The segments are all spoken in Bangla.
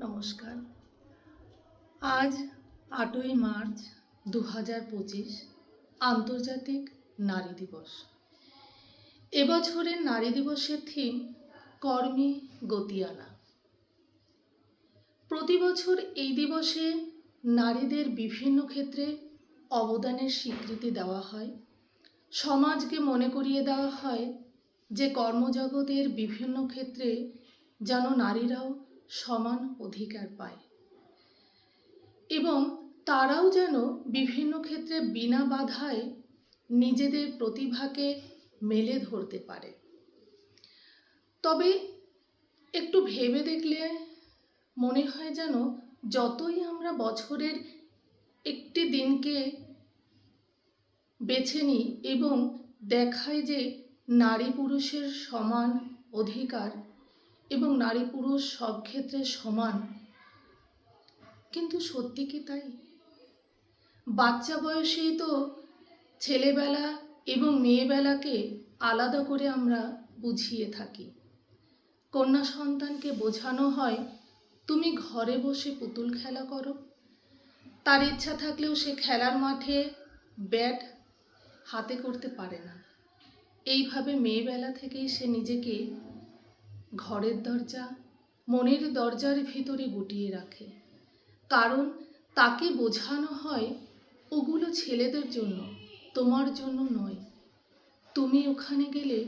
নমস্কার। আজ আটই মার্চ দু হাজার পঁচিশ, আন্তর্জাতিক নারী দিবস। এবছরের নারী দিবসের থিম কর্মী গতি আনা। প্রতি বছর এই দিবসে নারীদের বিভিন্ন ক্ষেত্রে অবদানের স্বীকৃতি দেওয়া হয়। সমাজকে মনে করিয়ে দেওয়া হয় যে কর্মজগতের বিভিন্ন ক্ষেত্রে যেন নারীরাও সমান অধিকার পায়। এবং তারাও যেন বিভিন্ন ক্ষেত্রে বিনা বাধায় নিজেদের প্রতিভাকে মেলে ধরতে পারে। তবে একটু ভেবে দেখলে মনে হয় যেন যতই আমরা বছরের একটি দিনকে বেছে নিই এবং দেখায় যে নারী পুরুষের সমান অধিকার এবং নারী পুরুষ সব ক্ষেত্রে সমান। কিন্তু সত্যি কি তাই? বাচ্চা বয়সেই তো ছেলেবেলা এবং মেয়েবেলাকে আলাদা করে আমরা বুঝিয়ে থাকি। কন্যা সন্তানকে বোঝানো হয়, তুমি ঘরে বসে পুতুল খেলা করো। তার ইচ্ছা থাকলেও সে খেলার মাঠে ব্যাট হাতে করতে পারে না। এইভাবে মেয়েবেলা থেকেই সে নিজেকে ঘরের দরজা মনের দরজার ভিতরে গুটিয়ে রাখে। কারণ তাকে বোঝানো হয়, ওগুলো ছেলেদের জন্য, তোমার জন্য নয়। তুমি ওখানে গেলে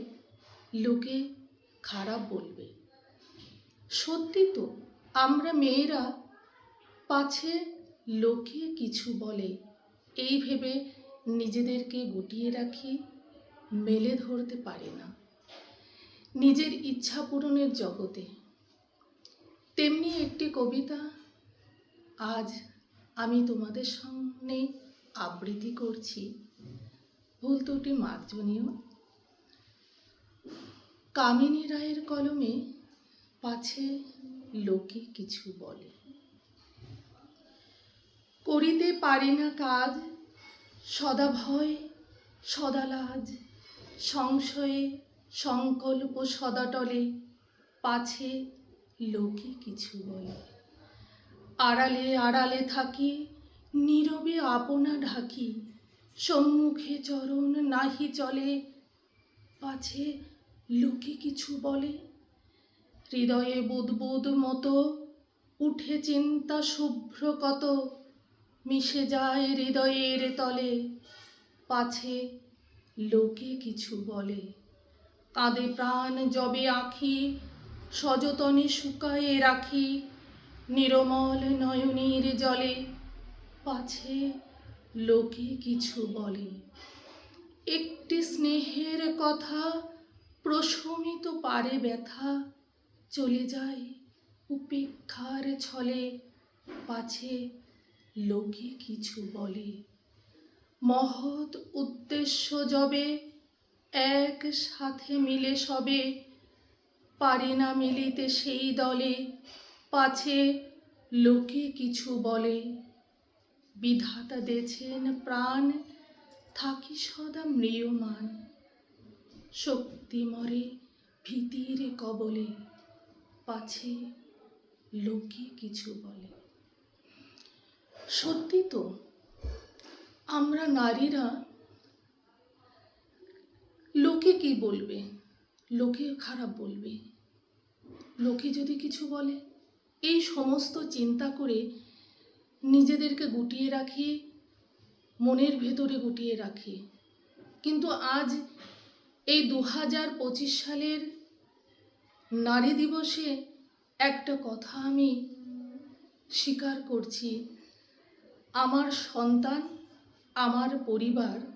লোকে খারাপ বলবে। সত্যি তো, আমরা মেয়েরা পাছে লোকে কিছু বলে, এই ভেবে নিজেদেরকে গুটিয়ে রাখি, মেলে ধরতে পারি না। নিজের ইচ্ছা পূরণের জগতে। তেমনি একটি কবিতা আজ আমি তোমাদের সামনে আবৃত্তি করছি। ভুল ত্রুটি মার্জনীয় কামিনী রায়ের কলমে পাছে লোকে কিছু বলে। করিতে পারি না কাজ, সদা ভয়, সদা লাজ, সংশয়ে সংকল্প সদাটলে, পাছে লোকে কিছু বলে। আড়ালে আড়ালে থাকি, নীরবে আপনা ঢাকি। সম্মুখে চরণ নাহি চলে, পাছে লোকে কিছু বলে। হৃদয়ে বুদবুদ মতো উঠে চিন্তা শুভ্র কত, মিশে যায় হৃদয়ের তলে, পাছে লোকে কিছু বলে। কাঁদে প্রাণ জবে আখি, সযতনে শুকায়ে রাখি, নিরমল নয়নীর জলে। পাছে লোকে কিছু বলে। একটি স্নেহের কথা প্রশমিত পারে ব্যথা, চলে যায় উপেক্ষার ছলে। পাছে লোকে কিছু বলে। মহৎ উদ্দেশ্য যবে এক সাথে মিলে সবে। পারি না মিলিতে সেই দলে, পাছে লোকে কিছু বলে। বিধাতা দেছেন প্রাণ, থাকি সদা ম্রিয়মান। শক্তি মরে ভীতির কবলে, পাছে লোকে কিছু বলে। সত্যি তো, আমরা নারীরা লোকে কি বলবে? লোকে খারাপ বলবে। লোকে যদি কিছু বলে, এই সমস্ত চিন্তা করে নিজেদেরকে গুটিয়ে রাখি, মনের ভেতরে গুটিয়ে রাখি। কিন্তু আজ এই দু হাজার পঁচিশ সালের নারী দিবসে একটা কথা আমি স্বীকার করছি। আমার সন্তান, আমার পরিবার